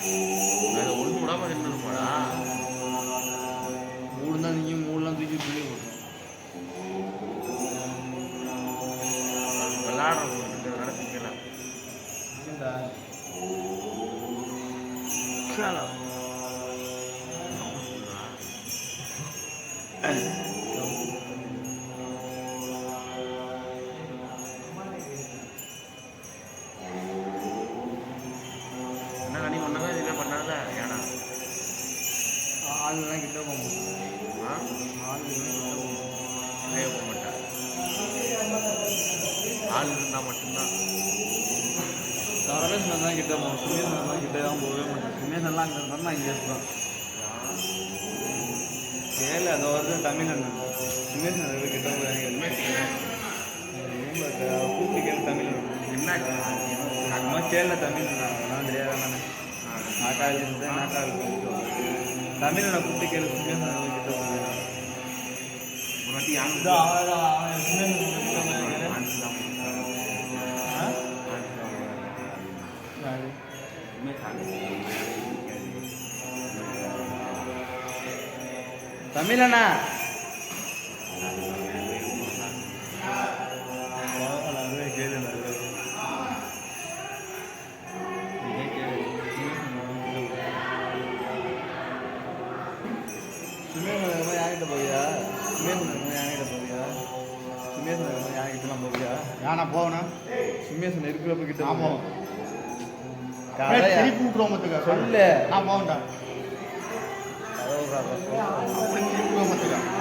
அதை ஒன்று விடாமல் தின்னு இருப்பாடா மூடுனா நீயும் மூடலாம் தூக்கி தூக்கி போட்டோம் விளாடுறோம் நடத்திக்கலாம் Thank. ஆளுதான் கிட்ட போகும் ஆ? ஆளுதான் கிட்ட போகும் நிறைய போக மாட்டேன் ஆள் இருந்தால் மட்டும்தான். ரமேஷ் தான் கிட்ட போகும் சுமேஷ் தான் கிட்ட தான் போகவே மாட்டேன். சுமேஷ் எல்லாம் அங்கே இருந்தாலும் நான் இங்கே இருப்பேன். கேளு அது வருது தமிழ் அண்ணன். சுமேஷ் அண்ணன் கிட்ட போய் கூப்பிட்டு கேளு தமிழ் என்னாச்சு? அம்மா கேளு தமிழ் நான் தெரியாத நான் நாக்கால் இருந்தேன் நாக்கால் தமிழ் அண்ணன் கூப்பிட்டு கேளு சுமேஷ் அண்ணன் யார்கிட்ட போவியா? சுமேஷ் யார்கிட்ட போவியா? சுமேஷ் யார்கிட்டலாம் போவியா? யானா போகணும் சுமேஷ் இருக்கிறப்ப கிட்ட ஆமா. போவியா? கதையா? திருப்பி விட்டுருவோம் சொல்லு. நான் போகண்டா திருப்பி விட்டுருவோம்